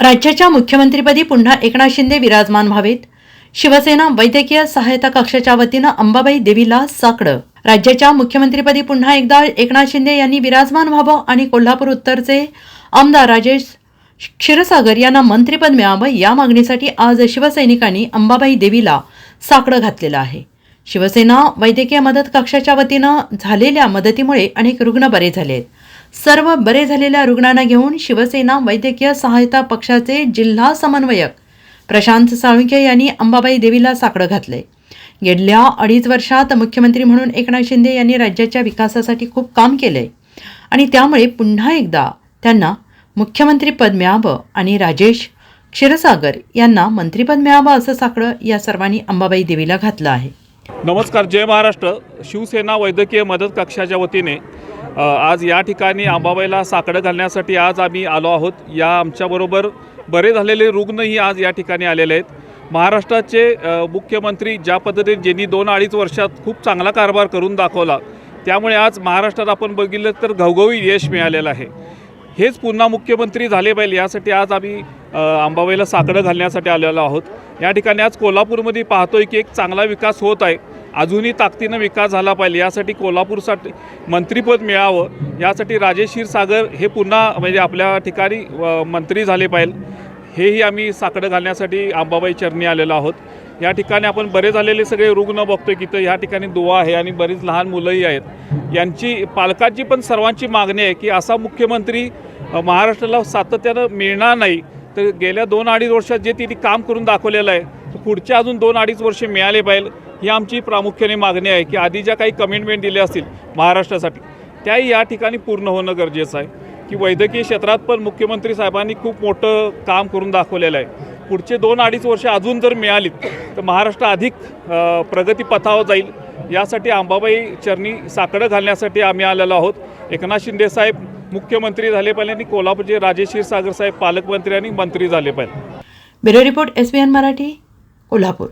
राज्याच्या मुख्यमंत्रीपदी पुन्हा एकनाथ शिंदे विराजमान व्हावेत. शिवसेना वैद्यकीय सहायता कक्षाच्या वतीनं अंबाबाई देवीला साकडं. राज्याच्या मुख्यमंत्रीपदी पुन्हा एकदा एकनाथ शिंदे यांनी विराजमान व्हावं आणि कोल्हापूर उत्तरचे आमदार राजेश क्षीरसागर यांना मंत्रिपद मिळावं या मागणीसाठी आज शिवसैनिकांनी अंबाबाई देवीला साकडं घातलेलं आहे. शिवसेना वैद्यकीय मदत कक्षाच्या वतीनं झालेल्या मदतीमुळे अनेक रुग्ण बरे झाले आहेत सर्व बरे झालेल्या रुग्णांना घेऊन शिवसेना वैद्यकीय सहायता पक्षाचे जिल्हा समन्वयक प्रशांत साळुंखे यांनी अंबाबाई देवीला साकडं घातलंय. गेल्या अडीच वर्षात मुख्यमंत्री म्हणून एकनाथ शिंदे यांनी राज्याच्या विकासासाठी खूप काम केलंय. आणि त्यामुळे पुन्हा एकदा त्यांना मुख्यमंत्रीपद मिळावं आणि राजेश क्षीरसागर यांना मंत्रीपद मिळावं असं साकडं या सर्वांनी अंबाबाई देवीला घातलं आहे. नमस्कार जय महाराष्ट्र. शिवसेना वैद्यकीय मदत कक्षाच्या वतीने आज या ठिकाणी अंबाबाईला साकडं घालण्यासाठी आज आम्ही आलो आहोत. या आमच्याबरोबर बरे झालेले रुग्णही आज या ठिकाणी आलेले आहेत. महाराष्ट्राचे मुख्यमंत्री ज्या पद्धतीने ज्यांनी दोन अडीच वर्षात खूप चांगला कारभार करून दाखवला त्यामुळे आज महाराष्ट्रात आपण बघितलं तर घवघवी यश मिळालेलं आहे. हेच पुन्हा मुख्यमंत्री झाले पाहिजे यासाठी आज आम्ही आंबाबाईला साकडं घालण्यासाठी आलेलो आहोत. या ठिकाणी आज कोल्हापूरमध्ये पाहतोय की एक चांगला विकास होत आहे. अजूनही ताकदीनं विकास झाला पाहिजे. यासाठी कोल्हापूरसाठी मंत्रीपद मिळावं. यासाठी राजेश क्षीरसागर हे पुन्हा म्हणजे आपल्या ठिकाणी मंत्री झाले पाहिजे. हेही आम्ही साकडं घालण्यासाठी आंबाबाई चरणी आलेलो आहोत. या ठिकाणी आपण बरे झालेले सगळे रुग्ण बघतोय की तर या ठिकाणी दुवा आहे आणि बरीच लहान मुलंही आहेत. यांची पालकांची पण सर्वांची मागणी आहे की असा मुख्यमंत्री महाराष्ट्राला सातत्यानं मिळणार नाही. तर गेल्या दोन अडीच वर्षात जे तिने काम करून दाखवलेलं आहे पुढच्या अजून दोन अडीच वर्ष मिळाले पाहिजे. ही आमची प्रामुख्याने मागणी आहे की आधी ज्या काही कमिटमेंट दिल्या असतील महाराष्ट्रासाठी त्याही या ठिकाणी पूर्ण होणं गरजेचं आहे. की वैद्यकीय क्षेत्रात पण मुख्यमंत्री साहेबांनी खूप मोठं काम करून दाखवलेलं आहे. पुढचे दोन अडीच वर्ष अजून जर मिळालीत तर महाराष्ट्र अधिक प्रगतीपथावर जाईल. यासाठी अंबाबाई चरणी साकडं घालण्यासाठी आम्ही आलेलो आहोत. एकनाथ शिंदे साहेब मुख्यमंत्री झाले पाहिजे आणि कोल्हापूरचे राजेशीर सागर साहेब पालकमंत्री आणि मंत्री झाले पाहिजे. Bureau report S B N Marathi Kolhapur.